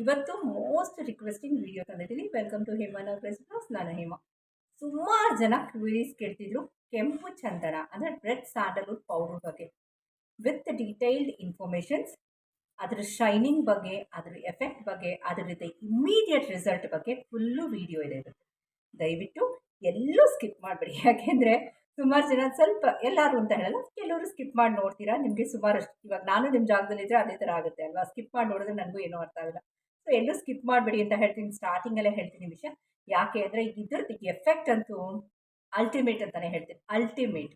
ಇವತ್ತು most requesting video ತಂದಿದ್ದೀನಿ. Welcome to ಹೇಮನ ಪ್ರೆಸ್ ನಾನು ಹೇಮ. ಸುಮಾರು ಜನ ಕ್ವೀರೀಸ್ ಕೇಳ್ತಿದ್ರು. ಕೆಂಪು ಚಂದನ, ಅಂದರೆ ರೆಡ್ ಸ್ಯಾಂಡಲ್ವುಡ್ ಪೌಡರ್ ಬಗ್ಗೆ. ವಿತ್ ಡೀಟೈಲ್ಡ್ ಇನ್ಫಾರ್ಮೇಷನ್ಸ್ ಅದರ ಶೈನಿಂಗ್ ಬಗ್ಗೆ, ಅದರ ಎಫೆಕ್ಟ್ ಬಗ್ಗೆ ಅದರದ್ದು ಇಮ್ಮಿಡಿಯೇಟ್ ರಿಸಲ್ಟ್ ಬಗ್ಗೆ ಫುಲ್ಲು ವಿಡಿಯೋ ಇದೆ ದಯವಿಟ್ಟು ಎಲ್ಲೂ ಸ್ಕಿಪ್ ಮಾಡಬೇಡಿ. ಯಾಕೆಂದರೆ ಸುಮಾರು ಜನ ಸ್ವಲ್ಪ ಎಲ್ಲರೂ ಅಂತ ಹೇಳಲ್ಲ, ಕೆಲವರು ಸ್ಕಿಪ್ ಮಾಡಿ ನೋಡ್ತೀರಾ? ನಿಮಗೆ ಸುಮಾರಷ್ಟು ಇವಾಗ ನಾನು ನಿಮ್ಮ ಜಾಗದಲ್ಲಿದ್ದರೆ ಅದೇ ಥರ ಆಗುತ್ತೆ ಅಲ್ವಾ? ಸ್ಕಿಪ್ ಮಾಡಿ ನೋಡಿದ್ರೆ ನನಗೂ ಏನೂ ಅರ್ಥ ಆಗಲ್ಲ. ಸೊ ಎಲ್ಲೂ ಸ್ಕಿಪ್ ಮಾಡಬೇಡಿ ಅಂತ ಹೇಳ್ತೀನಿ ಸ್ಟಾರ್ಟಿಂಗಲ್ಲೇ ಹೇಳ್ತೀನಿ ವಿಷಯ. ಯಾಕೆ ಅಂದರೆ ಇದ್ರದ್ದು ಎಫೆಕ್ಟ್ ಅಂತೂ ಅಲ್ಟಿಮೇಟ್ ಅಂತಲೇ ಹೇಳ್ತೀನಿ ಅಲ್ಟಿಮೇಟ್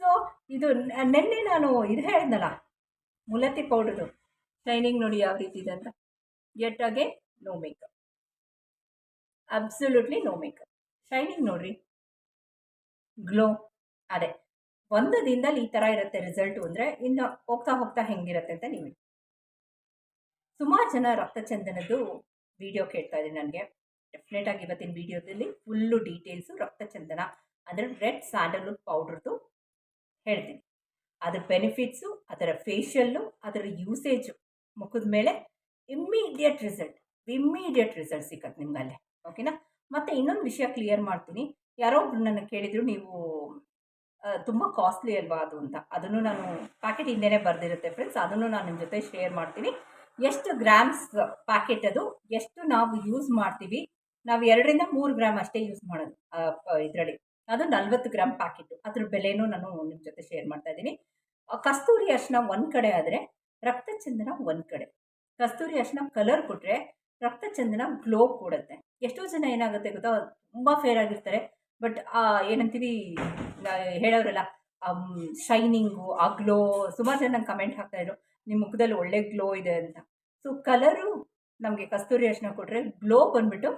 ಸೊ ಇದು ನಿನ್ನೆ ನಾನು ಇದು ಹೇಳಿದ್ನಲ್ಲ, ಮುಲತಿ ಪೌಡರು ಶೈನಿಂಗ್ ನೋಡಿ ಯಾವ ರೀತಿ ಇದೆ ಅಂತ? At age no makeup absolutely no makeup shining ನೋಡ್ರಿ. ಗ್ಲೋ ಅದೇ. ಒಂದು ದಿನದಲ್ಲಿ ಈ ಥರ ಇರುತ್ತೆ ರಿಸಲ್ಟು ಅಂದರೆ ಇನ್ನು ಹೋಗ್ತಾ ಹೋಗ್ತಾ ಹೆಂಗಿರುತ್ತೆ ಅಂತ ನೀವು. ಸುಮಾರು ಜನ ರಕ್ತಚಂದನದ್ದು ವಿಡಿಯೋ ಕೇಳ್ತಾ ಇದ್ದೀನಿ ನನಗೆ. ಡೆಫಿನೆಟ್ ಆಗಿ ಇವತ್ತಿನ ವಿಡಿಯೋದಲ್ಲಿ ಫುಲ್ಲು ಡೀಟೇಲ್ಸು ರಕ್ತಚಂದನ, ಅಂದರೆ ರೆಡ್ ಸ್ಯಾಂಡಲ್ವುಡ್ ಪೌಡ್ರದ್ದು ಹೇಳ್ತೀನಿ. ಅದರ ಬೆನಿಫಿಟ್ಸು ಅದರ ಫೇಶಿಯಲ್ಲು ಅದರ ಯೂಸೇಜು ಮುಖದ ಮೇಲೆ ಇಮ್ಮಿಡಿಯೇಟ್ ರಿಸಲ್ಟ್ ಇಮ್ಮಿಡಿಯೇಟ್ ರಿಸಲ್ಟ್ ಸಿಕ್ಕತ್ತೆ ನಿಮ್ಗೆ ಓಕೆನಾ ಮತ್ತು ಇನ್ನೊಂದು ವಿಷಯ ಕ್ಲಿಯರ್ ಮಾಡ್ತೀನಿ. ಯಾರೋ ಒಬ್ರು ನನಗೆ ಕೇಳಿದರು ನೀವು ತುಂಬ ಕಾಸ್ಟ್ಲಿ ಅಲ್ವಾ ಅದು ಅಂತ. ಅದನ್ನು ನಾನು ಪ್ಯಾಕೆಟ್ ಹಿಂದೆನೇ ಬರೆದಿರುತ್ತೆ ಫ್ರೆಂಡ್ಸ್ ಅದನ್ನು ನಾನು ನಿಮ್ಮ ಜೊತೆ ಶೇರ್ ಮಾಡ್ತೀನಿ. ಎಷ್ಟು ಗ್ರಾಮ್ಸ್ ಪ್ಯಾಕೆಟ್ ಅದು ಎಷ್ಟು ನಾವು ಯೂಸ್ ಮಾಡ್ತೀವಿ ನಾವು ಎರಡರಿಂದ ಮೂರು ಗ್ರಾಮ್ ಅಷ್ಟೇ ಯೂಸ್ ಮಾಡೋದು ಇದರಲ್ಲಿ. ಅದು ನಲ್ವತ್ತು ಗ್ರಾಮ್ ಪ್ಯಾಕೆಟ್ ಅದ್ರ ಬೆಲೆನೂ ನಾನು ನಿಮ್ಮ ಜೊತೆ ಶೇರ್ ಮಾಡ್ತಾ ಇದ್ದೀನಿ. ಕಸ್ತೂರಿ ಅರ್ಶನ ಒಂದು ಕಡೆ ಆದರೆ ರಕ್ತಚಂದನ ಒಂದು ಕಡೆ. ಕಸ್ತೂರಿ ಅರ್ಶನ ಕಲರ್ ಕೊಟ್ಟರೆ ರಕ್ತಚಂದನ ಗ್ಲೋ ಕೊಡುತ್ತೆ. ಎಷ್ಟೋ ಜನ ಏನಾಗುತ್ತೆ ಗೊತ್ತಾ? ತುಂಬ ಫೇರ್ ಆಗಿರ್ತಾರೆ. ಬಟ್ ಏನಂತೀವಿ ಆ, ಹೇಳೋರಲ್ಲ ಶೈನಿಂಗು ಆ ಗ್ಲೋ ಸುಮಾರು ಜನ ಕಮೆಂಟ್ ಹಾಕ್ತಾಯಿದ್ರು ನಿಮ್ಮ ಮುಖದಲ್ಲಿ ಒಳ್ಳೆ ಗ್ಲೋ ಇದೆ ಅಂತ. ಸೊ ಕಲರು ನಮಗೆ ಕಸ್ತೂರಿ ಅರಿಶಿನ ಕೊಟ್ಟರೆ ಗ್ಲೋ ಬಂದ್ಬಿಟ್ಟು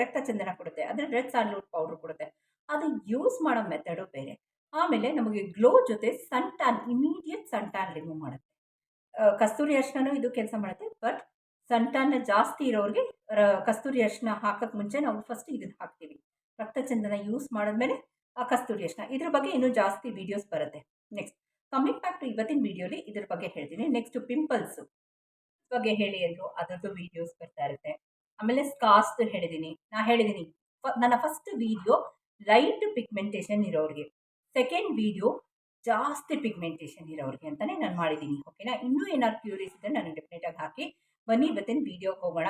ರಕ್ತ ಚಂದನ ಕೊಡುತ್ತೆ. ಅಂದರೆ ರೆಡ್ ಸ್ಯಾಂಡ್ಲ್ವುಡ್ ಪೌಡ್ರ್ ಕೊಡುತ್ತೆ. ಅದು ಯೂಸ್ ಮಾಡೋ ಮೆಥಡು ಬೇರೆ. ಆಮೇಲೆ ನಮಗೆ ಗ್ಲೋ ಜೊತೆ sun tan immediate sun tan remove ಮಾಡುತ್ತೆ ಕಸ್ತೂರಿ ಅರಿಶಿನೂ ಇದು ಕೆಲಸ ಮಾಡುತ್ತೆ. ಬಟ್ ಸನ್ ಟ್ಯಾನ್ ಜಾಸ್ತಿ ಇರೋರಿಗೆ ಕಸ್ತೂರಿ ಅರಿಶಿನ ಹಾಕೋಕ್ಕೆ ಮುಂಚೆ ನಾವು ಫಸ್ಟ್ ಇದನ್ನು ಹಾಕ್ತೀವಿ. ರಕ್ತಚಂದನ ಯೂಸ್ ಮಾಡಿದ್ಮೇಲೆ ಆ ಕಸ್ತೂರಿ ಅರಿಶಿನ. ಇದ್ರ ಬಗ್ಗೆ ಇನ್ನೂ ಜಾಸ್ತಿ ವೀಡಿಯೋಸ್ ಬರುತ್ತೆ. ನೆಕ್ಸ್ಟ್ ಕಮಿಂಗ್ ಬ್ಯಾಕ್ ಟು ಇವತ್ತಿನ ವಿಡಿಯೋಲಿ ಇದ್ರ ಬಗ್ಗೆ ಹೇಳ್ತೀನಿ. ನೆಕ್ಸ್ಟ್ ಪಿಂಪಲ್ಸು ಬಗ್ಗೆ ಹೇಳಿ ಅಂದರು, ಅದರದ್ದು ವೀಡಿಯೋಸ್ ಬರ್ತಾ ಇರುತ್ತೆ. ಆಮೇಲೆ ಸ್ಕಾರ್ಸ್ ಹೇಳಿದ್ದೀನಿ ನಾ ಹೇಳಿದ್ದೀನಿ ನನ್ನ ಫಸ್ಟ್ ವಿಡಿಯೋ ಲೈಟ್ ಪಿಗ್ಮೆಂಟೇಷನ್ ಇರೋರಿಗೆ. ಸೆಕೆಂಡ್ ವಿಡಿಯೋ ಜಾಸ್ತಿ ಪಿಗ್ಮೆಂಟೇಷನ್ ಇರೋರಿಗೆ ಅಂತಲೇ ನಾನು ಮಾಡಿದ್ದೀನಿ ಓಕೆನಾ ಇನ್ನೂ ಏನಾದ್ರು ಕ್ಯೂರಿಯಸ್ ಇದ್ದರೆ ನಾನು ಡೆಫಿನೆಟಾಗಿ ಹಾಕಿ. ಬನ್ನಿ, ಇವತ್ತಿನ ವಿಡಿಯೋಗೆ ಹೋಗೋಣ.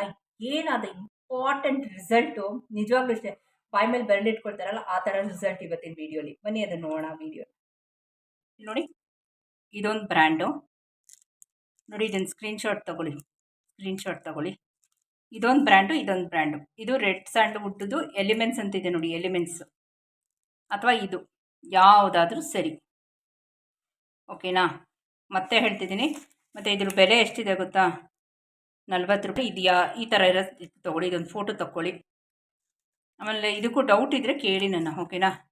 ಏನಾದ ಇಂಪಾರ್ಟೆಂಟ್ ರಿಸಲ್ಟು ನಿಜವಾಗ್ಲೂ ಅಷ್ಟೇ ಬಾಯ್ ಮೇಲೆ ಬೆರಳಿಟ್ಕೊಳ್ತಾರಲ್ಲ, ಆ ಥರ ರಿಸಲ್ಟ್ ಇವತ್ತಿನ ವಿಡಿಯೋಲಿ ಬನ್ನಿ, ಅದನ್ನು ನೋಡೋಣ ವಿಡಿಯೋ ನೋಡಿ. ಇದೊಂದು ಬ್ರ್ಯಾಂಡು. ನೋಡಿ, ಇದನ್ನು ಸ್ಕ್ರೀನ್ಶಾಟ್ ತಗೊಳ್ಳಿ. ಸ್ಕ್ರೀನ್ಶಾಟ್ ತಗೊಳ್ಳಿ. ಇದೊಂದು ಬ್ರ್ಯಾಂಡು ಇದೊಂದು ಬ್ರ್ಯಾಂಡು. ಇದು ರೆಡ್ ಸ್ಯಾಂಡ್ವುಡ್ದು ಎಲಿಮೆಂಟ್ಸ್ ಅಂತಿದೆ ನೋಡಿ, ಎಲಿಮೆಂಟ್ಸ್. ಅಥವಾ ಇದು, ಯಾವುದಾದ್ರೂ ಸರಿ. ಓಕೆನಾ? ಮತ್ತೆ ಹೇಳ್ತಿದ್ದೀನಿ. ಮತ್ತು ಇದ್ರ ಬೆಲೆ ಎಷ್ಟಿದೆ ಗೊತ್ತಾ? ನಲ್ವತ್ತು ರೂಪಾಯಿ ಇದೆಯಾ? ಈ ಥರ ಇರೋ ತೊಗೊಳ್ಳಿ, ಇದೊಂದು ಫೋಟೋ ತಗೊಳ್ಳಿ ಆಮೇಲೆ ಇದಕ್ಕೂ ಡೌಟ್ ಇದ್ದರೆ ಕೇಳಿ ನನ್ನ, ಓಕೆನಾ?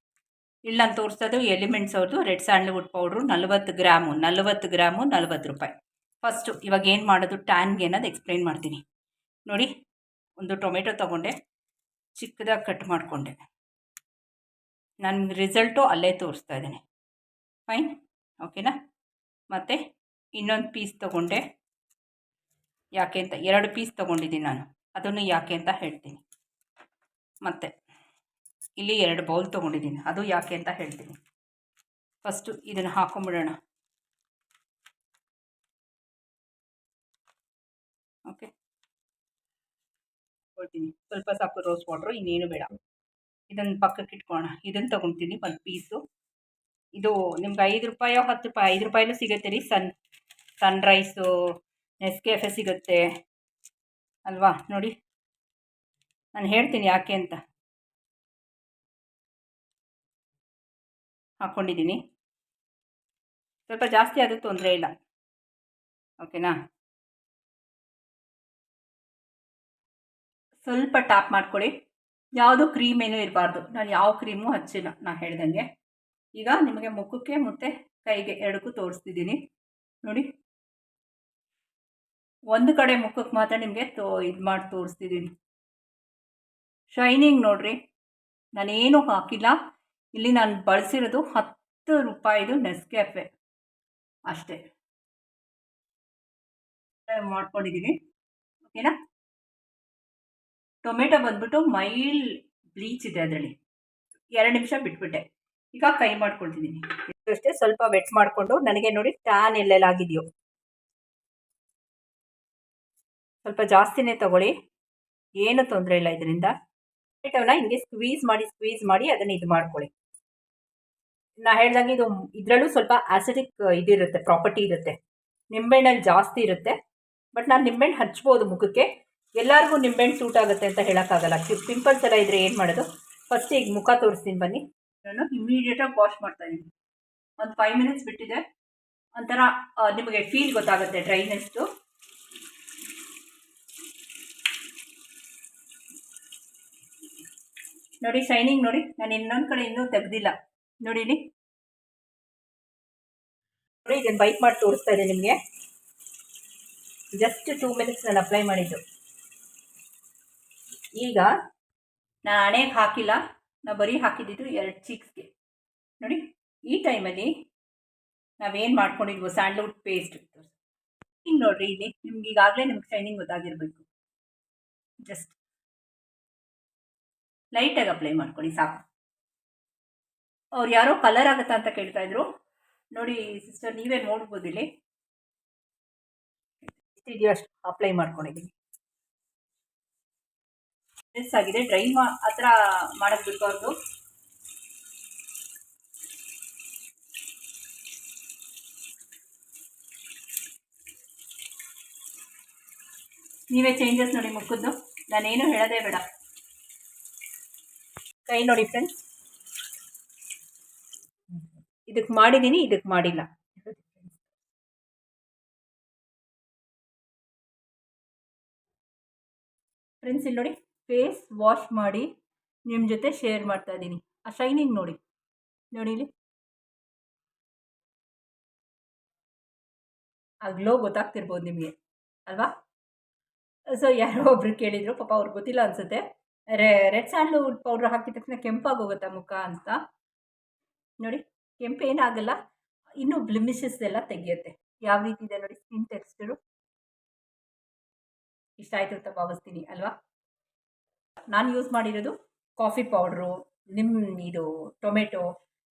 ಇಲ್ಲಿ ನಾನು ತೋರಿಸೋದು ಎಲಿಮೆಂಟ್ಸ್ ಅವ್ರದ್ದು ರೆಡ್ ಸ್ಯಾಂಡ್ಲ್ವುಡ್ ಪೌಡ್ರು ನಲ್ವತ್ತು ಗ್ರಾಮು ನಲ್ವತ್ತು ಗ್ರಾಮು, ನಲ್ವತ್ತು ರೂಪಾಯಿ. ಫಸ್ಟು ಇವಾಗ ಏನು ಮಾಡೋದು? ಟ್ಯಾನ್ಗೆ ಅನ್ನೋದು ಎಕ್ಸ್ಪ್ಲೈನ್ ಮಾಡ್ತೀನಿ. ನೋಡಿ, ಒಂದು ಟೊಮೆಟೊ ತೊಗೊಂಡೆ, ಚಿಕ್ಕದಾಗಿ ಕಟ್ ಮಾಡಿಕೊಂಡೆ. ನನ್ನ ರಿಸಲ್ಟು ಅಲ್ಲೇ ತೋರಿಸ್ತಾ ಇದ್ದೀನಿ. ಫೈನ್, ಓಕೆನಾ? ಮತ್ತು ಇನ್ನೊಂದು ಪೀಸ್ ತೊಗೊಂಡೆ. ಯಾಕೆ ಅಂತ, ಎರಡು ಪೀಸ್ ತೊಗೊಂಡಿದ್ದೀನಿ ನಾನು. ಅದನ್ನು ಯಾಕೆ ಅಂತ ಹೇಳ್ತೀನಿ. ಮತ್ತು ಇಲ್ಲಿ ಎರಡು ಬೌಲ್ ತೊಗೊಂಡಿದ್ದೀನಿ. ಅದು ಯಾಕೆ ಅಂತ ಹೇಳ್ತೀನಿ. ಫಸ್ಟು ಇದನ್ನು ಹಾಕೊಂಬಿಡೋಣ. ಓಕೆ ಕೊಡ್ತೀನಿ. ಸ್ವಲ್ಪ ಸಾಕು ರೋಸ್ ವಾಟ್ರು ಇನ್ನೇನು ಬೇಡ. ಇದನ್ನು ಪಕ್ಕಕ್ಕೆ ಇಟ್ಕೊಳ್ಳೋಣ. ಇದನ್ನು ತೊಗೊಳ್ತೀನಿ ಒಂದು ಪೀಸು ಇದು ನಿಮ್ಗೆ ಐದು ರೂಪಾಯೋ, ಹತ್ತು ರೂಪಾಯಿ, ಐದು ರೂಪಾಯಿಲೂ ಸಿಗುತ್ತೆ ರೀ. ಸನ್ ಸನ್ ರೈಸು ನೆಸ್ಕೆಫೆ ಸಿಗುತ್ತೆ. ಅಲ್ವಾ? ನೋಡಿ. ನಾನು ಹೇಳ್ತೀನಿ ಯಾಕೆ ಅಂತ. ಹಾಕ್ಕೊಂಡಿದ್ದೀನಿ ಸ್ವಲ್ಪ ಜಾಸ್ತಿ ಆದರೂ ತೊಂದರೆ ಇಲ್ಲ. ಓಕೆನಾ? ಸ್ವಲ್ಪ ಟ್ಯಾಪ್ ಮಾಡ್ಕೊಳ್ಳಿ. ಯಾವುದೂ ಕ್ರೀಮ್ ಏನೂ ಇರಬಾರ್ದು. ನಾನು ಯಾವ ಕ್ರೀಮು ಹಚ್ಚಿಲ್ಲ, ನಾನು ಹೇಳ್ದಂಗೆ. ಈಗ ನಿಮಗೆ ಮುಖಕ್ಕೆ ಮತ್ತು, ಕೈಗೆ ಎರಡಕ್ಕೂ ತೋರಿಸ್ತಿದ್ದೀನಿ. ನೋಡಿ. ಒಂದು ಕಡೆ ಮುಖಕ್ಕೆ ಮಾತ್ರ ನಿಮಗೆ ತೋ, ಇದು ಮಾಡಿ ತೋರಿಸ್ತಿದ್ದೀನಿ. ಶೈನಿಂಗ್ ನೋಡ್ರಿ. ನಾನೇನು ಹಾಕಿಲ್ಲ. ಇಲ್ಲಿ ನಾನು ಬಳಸಿರೋದು ಹತ್ತು ರೂಪಾಯಿದು ನೆಸ್ಕೆಫೆ ಅಷ್ಟೇ. ಮಾಡ್ಕೊಂಡಿದ್ದೀನಿ ಓಕೆನಾ? ಟೊಮೆಟೊ ಬಂದ್ಬಿಟ್ಟು ಮೈಲ್ ಬ್ಲೀಚ್ ಇದೆ ಅದರಲ್ಲಿ. ಎರಡು ನಿಮಿಷ ಬಿಟ್ಬಿಟ್ಟೆ. ಈಗ ಕೈ ಮಾಡ್ಕೊಳ್ತಿದ್ದೀನಿ ಅಷ್ಟೇ ಸ್ವಲ್ಪ ವೆಟ್ ಮಾಡಿಕೊಂಡು ನನಗೆ ನೋಡಿ ಟ್ಯಾನ್ ಎಲ್ಲೆಲ್ಲ ಆಗಿದೆಯೋ ಸ್ವಲ್ಪ ಜಾಸ್ತಿನೇ ತಗೊಳ್ಳಿ. ಏನು ತೊಂದರೆ ಇಲ್ಲ ಇದರಿಂದ. ಟೊಮೆಟೊನ ಹಿಂಗೆ ಸ್ಕ್ವೀಸ್ ಮಾಡಿ ಸ್ಕ್ವೀಸ್ ಮಾಡಿ ಅದನ್ನು ಇದು ಮಾಡ್ಕೊಳ್ಳಿ. ನಾ ಹೇಳ್ದಂಗೆ ಇದು ಇದರಲ್ಲೂ ಸ್ವಲ್ಪ ಆಸಿಡಿಕ್ ಇದಿರುತ್ತೆ ಪ್ರಾಪರ್ಟಿ ಇರುತ್ತೆ. ನಿಂಬೆಹಣ್ಣಲ್ಲಿ ಜಾಸ್ತಿ ಇರುತ್ತೆ. ಬಟ್ ನಾನು ನಿಂಬೆಹಣ್ಣು ಹಚ್ಬೋದು ಮುಖಕ್ಕೆ. ಎಲ್ಲರಿಗೂ ನಿಂಬೆಹಣ್ಣು ಸೂಟ್ ಆಗುತ್ತೆ ಅಂತ ಹೇಳೋಕ್ಕಾಗಲ್ಲ. ಪಿಂಪಲ್ಸ್ ಎಲ್ಲ ಇದ್ರೆ ಏನು ಮಾಡೋದು? ಫಸ್ಟ್ ಈಗ ಮುಖ ತೋರಿಸ್ತೀನಿ ಬನ್ನಿ. ನಾನು ಇಮ್ಮಿಡಿಯೇಟಾಗಿ ವಾಶ್ ಮಾಡ್ತಾ ಇದ್ದೀನಿ ಒಂದು ಫೈವ್ ಮಿನಿಟ್ಸ್ ಬಿಟ್ಟಿದೆ. ಒಂಥರ ನಿಮಗೆ ಫೀಲ್ ಗೊತ್ತಾಗುತ್ತೆ ಡ್ರೈನೆಸ್ಟು ನೋಡಿ ಶೈನಿಂಗ್ ನೋಡಿ. ನಾನು ಇನ್ನೊಂದು ಕಡೆ ಇನ್ನೂ ತೆಗ್ದಿಲ್ಲ. ನೋಡಿ ಇಲ್ಲಿ ನೋಡಿ, ಇದನ್ನು ಬೈಕ್ ಮಾಡಿ ತೋರಿಸ್ತಾ ಇದೆ ನಿಮಗೆ. ಜಸ್ಟ್ ಟೂ ಮಿನಿಟ್ಸ್ ನಾನು ಅಪ್ಲೈ ಮಾಡಿದ್ದು. ಈಗ ನಾನು ಹಣೆಗೆ ಹಾಕಿಲ್ಲ ನಾ ಬರೀ ಹಾಕಿದ್ದಿದ್ದು ಎರಡು ಚೀಕ್ಸ್ಗೆ ನೋಡಿ, ಈ ಟೈಮಲ್ಲಿ ನಾವೇನು ಮಾಡ್ಕೊಂಡಿದ್ವು ಸ್ಯಾಂಡ್ಲ್ವುಡ್ ಪೇಸ್ಟ್ ಹಿಂಗೆ ನೋಡ್ರಿ ಇಲ್ಲಿ, ನಿಮ್ಗೆ ಈಗಾಗಲೇ ನಿಮ್ಗೆ ಶೈನಿಂಗ್ ಗೊತ್ತಾಗಿರಬೇಕು. ಜಸ್ಟ್ ಲೈಟಾಗಿ ಅಪ್ಲೈ ಮಾಡ್ಕೊಳ್ಳಿ, ಸಾಕು. ಅವ್ರು ಯಾರೋ ಕಲರ್ ಆಗುತ್ತಾ ಅಂತ ಕೇಳ್ತಾ ಇದ್ರು. ನೋಡಿ ಸಿಸ್ಟರ್ ನೀವೇ ನೋಡ್ಬೋದು ಇಲ್ಲಿ ಅಷ್ಟು ಅಪ್ಲೈ ಮಾಡ್ಕೊಂಡಿದ್ದೀನಿ ಡ್ರೆಸ್ ಆಗಿದೆ ಡ್ರೈ ಮಾ ಆ ಥರ ಮಾಡೋಕ್ಕೆ ಬಿಡ್ಬಾರ್ದು. ನೀವೇ ಚೇಂಜಸ್ ನೋಡಿ ಮುಖದ್ದು. ನಾನೇನು ಹೇಳೋದೇ ಬೇಡ. ಕೈ ನೋಡಿ ಫ್ರೆಂಡ್ಸ್ ಇದಕ್ಕೆ ಮಾಡಿದ್ದೀನಿ ಇದಕ್ಕೆ ಮಾಡಿಲ್ಲ. ಫ್ರೆಂಡ್ಸ್ ಇಲ್ಲಿ ನೋಡಿ ಫೇಸ್ ವಾಶ್ ಮಾಡಿ ನಿಮ್ಮ ಜೊತೆ ಶೇರ್ ಮಾಡ್ತಾ ಇದ್ದೀನಿ ಆ ಶೈನಿಂಗ್ ನೋಡಿ. ನೋಡಿ ಇಲ್ಲಿ. ಆ ಗ್ಲೋ ಗೊತ್ತಾಗ್ತಿರ್ಬೋದು ನಿಮಗೆ, ಅಲ್ವಾ? ಸೊ ಯಾರೋ ಒಬ್ರು ಕೇಳಿದ್ರು, ಪಾಪ ಅವ್ರಿಗೆ ಗೊತ್ತಿಲ್ಲ ಅನ್ಸುತ್ತೆ. ರೆಡ್ ಸ್ಯಾಂಡ್ಲ್ವುಡ್ ಪೌಡ್ರ್ ಹಾಕಿದ ತಕ್ಷಣ ಕೆಂಪಾಗಿ ಹೋಗುತ್ತಾ ಮುಖ ಅಂತ. ನೋಡಿ. ಕೆಂಪು ಏನಾಗಲ್ಲ ಇನ್ನೂ ಬ್ಲಿಮಿಷಸ್ ಎಲ್ಲ ತೆಗೆಯುತ್ತೆ. ಯಾವ ರೀತಿ ಇದೆ ನೋಡಿ ಸ್ಕಿನ್ ಟೆಕ್ಸ್ಚರು ಇಷ್ಟ ಆಯಿತು ಅಂತ ಭಾವಿಸ್ತೀನಿ, ಅಲ್ವಾ? ನಾನು ಯೂಸ್ ಮಾಡಿರೋದು ಕಾಫಿ ಪೌಡ್ರು ನಿಮ್ ಇದು ಟೊಮೆಟೊ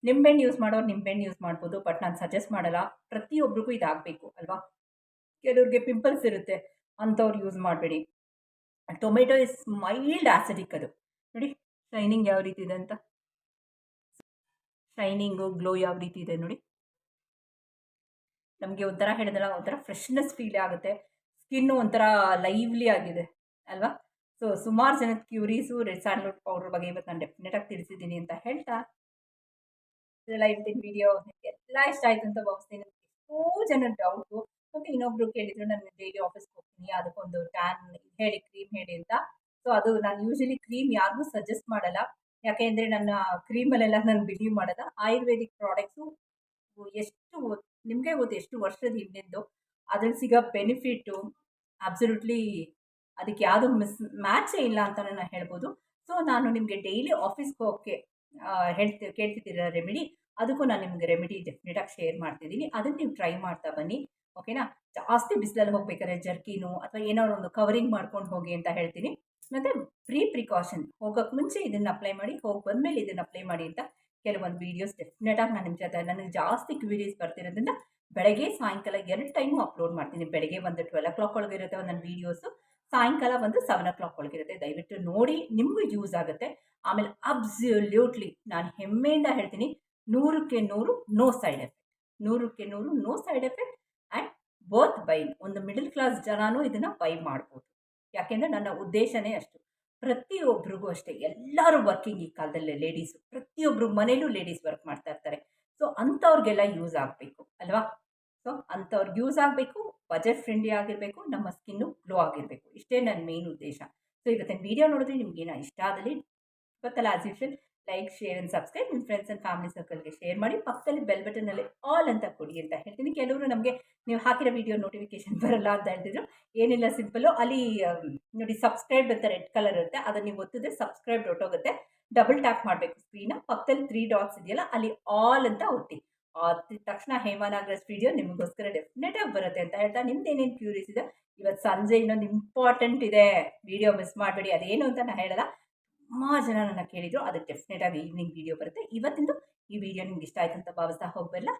ನಿಂಬೆಹಣ್ಣು ಯೂಸ್ ಮಾಡೋರು ನಿಂಬೆಹಣ್ಣು ಯೂಸ್ ಮಾಡ್ಬೋದು ಬಟ್ ನಾನು ಸಜೆಸ್ಟ್ ಮಾಡಲ್ಲ. ಪ್ರತಿಯೊಬ್ಬರಿಗೂ ಇದಾಗಬೇಕು, ಅಲ್ವಾ? ಕೆಲವ್ರಿಗೆ ಪಿಂಪಲ್ಸ್ ಇರುತ್ತೆ, ಅಂಥವ್ರು ಯೂಸ್ ಮಾಡಬೇಡಿ. ಟೊಮೆಟೊ ಇಸ್ ಮೈಲ್ಡ್ ಆ್ಯಸಿಡಿಕ್ ಅದು. ನೋಡಿ ಶೈನಿಂಗ್ ಯಾವ ರೀತಿ ಇದೆ ಅಂತ. ಶೈನಿಂಗು ಗ್ಲೋ ಯಾವ ರೀತಿ ಇದೆ ನೋಡಿ. ನಮಗೆ ಒಂಥರ ಹೇಳಿದ್ರಲ್ಲ ಒಂಥರ ಫ್ರೆಶ್ನೆಸ್ ಫೀಲ್ ಆಗುತ್ತೆ. ಸ್ಕಿನ್ನು ಒಂಥರ ಲೈವ್ಲಿ ಆಗಿದೆ, ಅಲ್ವಾ? ಸೊ ಸುಮಾರು ಜನದ ಕ್ಯೂರೀಸು ರೆಡ್ ಸ್ಯಾಂಡ್ಲ್ವುಡ್ ಪೌಡರ್ ಬಗ್ಗೆ ಇವತ್ತು ನಾನು ಡೆಫಿನೆಟಾಗಿ ತಿಳಿಸಿದ್ದೀನಿ ಅಂತ ಹೇಳ್ತಾ. ಇದೆಲ್ಲ ವಿಡಿಯೋ ಎಲ್ಲ ಇಷ್ಟ ಆಯ್ತು ಅಂತ ಭಾವಿಸ್ತೀನಿ. ಎಷ್ಟೋ ಜನ ಡೌಟು ಮತ್ತು ಇನ್ನೊಬ್ರು ಕೇಳಿದ್ರು, ನಾನು ಡೈಲಿ ಆಫೀಸ್ಗೆ ಹೋಗ್ತೀನಿ, ಅದಕ್ಕೊಂದು ಟ್ಯಾನ್ ಹೇಳಿ ಕ್ರೀಮ್ ಹೇಳಿ ಅಂತ. ಸೊ ಅದು ನಾನು ಯೂಶಲಿ ಕ್ರೀಮ್ ಯಾರಿಗೂ ಸಜೆಸ್ಟ್ ಮಾಡಲ್ಲ. ಯಾಕೆಂದರೆ ನನ್ನ ಕ್ರೀಮಲ್ಲೆಲ್ಲ ನಾನು ಬಿಲೀವ್ ಮಾಡಲ್ಲ. ಆಯುರ್ವೇದಿಕ್ ಪ್ರಾಡಕ್ಟ್ಸು ಎಷ್ಟು ನಿಮಗೆ ಗೊತ್ತು ಎಷ್ಟು ವರ್ಷದ ಹಿಂದೆಂದು ಅದ್ರಲ್ಲಿ ಸಿಗೋ ಬೆನಿಫಿಟ್ಟು ಅಬ್ಸಲ್ಯೂಟ್ಲಿ ಅದಕ್ಕೆ ಯಾವುದು ಮಿಸ್ ಮ್ಯಾಚೇ ಇಲ್ಲ ಅಂತ ನಾನು ಹೇಳ್ಬೋದು. ಸೊ ನಾನು ನಿಮಗೆ ಡೈಲಿ ಆಫೀಸ್ಗೆ ಹೋಗೋಕ್ಕೆ ಹೇಳ್ತಿ, ಕೇಳ್ತಿದ್ದೀರ ರೆಮಿಡಿ ಅದಕ್ಕೂ ನಾನು ನಿಮಗೆ ರೆಮಿಡಿ ಡೆಫಿನೆಟಾಗಿ ಶೇರ್ ಮಾಡ್ತಿದ್ದೀನಿ. ಅದನ್ನು ನೀವು ಟ್ರೈ ಮಾಡ್ತಾ ಬನ್ನಿ. ಓಕೆನಾ ಜಾಸ್ತಿ ಬಿಸಿಲಲ್ಲಿ ಹೋಗ್ಬೇಕಾದ್ರೆ ಜರ್ಕಿನೂ ಅಥವಾ ಏನಾದ್ರು ಒಂದು ಕವರಿಂಗ್ ಮಾಡ್ಕೊಂಡು ಹೋಗಿ ಅಂತ ಹೇಳ್ತೀನಿ. ಮತ್ತು ಫ್ರೀ ಪ್ರಿಕಾಷನ್ ಹೋಗೋಕ್ಕೆ ಮುಂಚೆ ಇದನ್ನು ಅಪ್ಲೈ ಮಾಡಿ, ಹೋಗಿ ಬಂದಮೇಲೆ ಇದನ್ನು ಅಪ್ಲೈ ಮಾಡಿ ಅಂತ ಕೆಲವೊಂದು ವೀಡಿಯೋಸ್ ಡೆಫಿನೆಟಾಗಿ ನಾನು ನಿಮ್ಮ ಜೊತೆ, ನನಗೆ ಜಾಸ್ತಿ ಕ್ವಿರೀಸ್ ಬರ್ತಿರೋದ್ರಿಂದ ಬೆಳಗ್ಗೆ ಸಾಯಂಕಾಲ ಎರಡು ಟೈಮು ಅಪ್ಲೋಡ್ ಮಾಡ್ತೀನಿ. ಬೆಳಗ್ಗೆ ಒಂದು ಟ್ವೆಲ್ ಓ ಕ್ಲಾಕ್ ಒಳಗೆ ಇರುತ್ತೆ ಒಂದೊಂದು ವೀಡಿಯೋಸು ಸಾಯಂಕಾಲ ಒಂದು ಸೆವೆನ್ ಓ ಕ್ಲಾಕ್ ಒಳಗಿರುತ್ತೆ ದಯವಿಟ್ಟು ನೋಡಿ, ನಿಮಗೂ ಯೂಸ್ ಆಗುತ್ತೆ. ಆಮೇಲೆ ಅಬ್ಸಲ್ಯೂಟ್ಲಿ ನಾನು ಹೆಮ್ಮೆಯಿಂದ ಹೇಳ್ತೀನಿ, ನೂರಕ್ಕೆ ನೂರು ನೋ ಸೈಡ್ ಎಫೆಕ್ಟ್ ನೂರಕ್ಕೆ ನೂರು no side effect and both buy ಒಂದು ಮಿಡಲ್ ಕ್ಲಾಸ್ ಜನನೂ ಇದನ್ನು ಬೈ ಮಾಡ್ಬೋದು. ಯಾಕೆಂದರೆ ನನ್ನ ಉದ್ದೇಶನೇ ಅಷ್ಟು. ಪ್ರತಿಯೊಬ್ಬರಿಗೂ ಅಷ್ಟೇ, ಎಲ್ಲರೂ ವರ್ಕಿಂಗ್ ಈ ಕಾಲದಲ್ಲಿ ಲೇಡೀಸು ಪ್ರತಿಯೊಬ್ಬರು ಮನೇಲೂ ಲೇಡೀಸ್ ವರ್ಕ್ ಮಾಡ್ತಾ ಇರ್ತಾರೆ. ಸೊ ಅಂಥವ್ರಿಗೆಲ್ಲ ಯೂಸ್ ಆಗಬೇಕು, ಅಲ್ವಾ? ಸೊ ಅಂಥವ್ರಿಗೆ ಯೂಸ್ ಆಗಬೇಕು ಬಜೆಟ್ ಫ್ರೆಂಡ್ಲಿ ಆಗಿರಬೇಕು, ನಮ್ಮ ಸ್ಕಿನ್ನು ಗ್ಲೋ ಆಗಿರಬೇಕು. ಇಷ್ಟೇ ನನ್ನ ಮೇನ್ ಉದ್ದೇಶ. ಸೊ ಇವತ್ತಿನ ವಿಡಿಯೋ ನೋಡಿದ್ರೆ ನಿಮ್ಗೆ ಏನೋ ಇಷ್ಟ ಆದಲ್ಲಿ ಗೊತ್ತಲ್ಲ as usual like share and subscribe ನಿಮ್ಮ ಫ್ರೆಂಡ್ಸ್ ಆ್ಯಂಡ್ ಫ್ಯಾಮಿಲಿ ಸರ್ಕಲ್ಗೆ ಶೇರ್ ಮಾಡಿ. ಪಕ್ಕದಲ್ಲಿ ಬೆಲ್ ಬಟನಲ್ಲಿ ಆಲ್ ಅಂತ ಕೊಡಿ ಅಂತ ಹೇಳ್ತೀನಿ. ಕೆಲವರು ನಮಗೆ ನೀವು ಹಾಕಿರೋ ವಿಡಿಯೋ ನೋಟಿಫಿಕೇಶನ್ ಬರಲ್ಲ ಅಂತ ಹೇಳ್ತಿದ್ರು. ಏನಿಲ್ಲ ಸಿಂಪಲ್ಲು ಅಲ್ಲಿ ನೋಡಿ ಸಬ್ಸ್ಕ್ರೈಬ್ ಅಂತ ರೆಡ್ ಕಲರ್ ಇರುತ್ತೆ. ಅದನ್ನ ನೀವು ಒತ್ತಿದ್ರೆ ಸಬ್ಸ್ಕ್ರೈಬ್ ಹೊಟ್ಟೋಗುತ್ತೆ ಡಬಲ್ ಟ್ಯಾಪ್ ಮಾಡಬೇಕು ಸ್ಕ್ರೀನ ಪಕ್ಕದಲ್ಲಿ ತ್ರೀ ಡಾಟ್ಸ್ ಇದೆಯಲ್ಲ, ಅಲ್ಲಿ ಆಲ್ ಅಂತ ಒತ್ತಿ. ತಕ್ಷಣ ಹೇಮಾನಾಗ್ರಸ್ ವಿಡಿಯೋ ನಿಮಗೋಸ್ಕರ ಡೆಫಿನೆಟಾಗಿ ಬರುತ್ತೆ ಅಂತ ಹೇಳ್ತಾ ನಿಮ್ದು ಏನೇನು ಕ್ಯೂರಿಯಸ್ ಇದೆ? ಇವತ್ತು ಸಂಜೆ ಇನ್ನೊಂದು ಇಂಪಾರ್ಟೆಂಟ್ ಇದೆ. ವಿಡಿಯೋ ಮಿಸ್ ಮಾಡಬೇಡಿ. ಅದೇನು ಅಂತ ನಾನು ಹೇಳಲ್ಲ. ತುಂಬ ಜನ ನನ್ನ ಕೇಳಿದರು ಅದಕ್ಕೆ ಡೆಫಿನೆಟಾಗಿ ಈವ್ನಿಂಗ್ ವಿಡಿಯೋ ಬರುತ್ತೆ. ಇವತ್ತಿಂದು ಈ ವಿಡಿಯೋ ನಿಮ್ಗೆ ಇಷ್ಟ ಆಯ್ತು ಅಂತ ಭಾವಿಸ್ತಾ ಹೋಗಬಲ್ಲ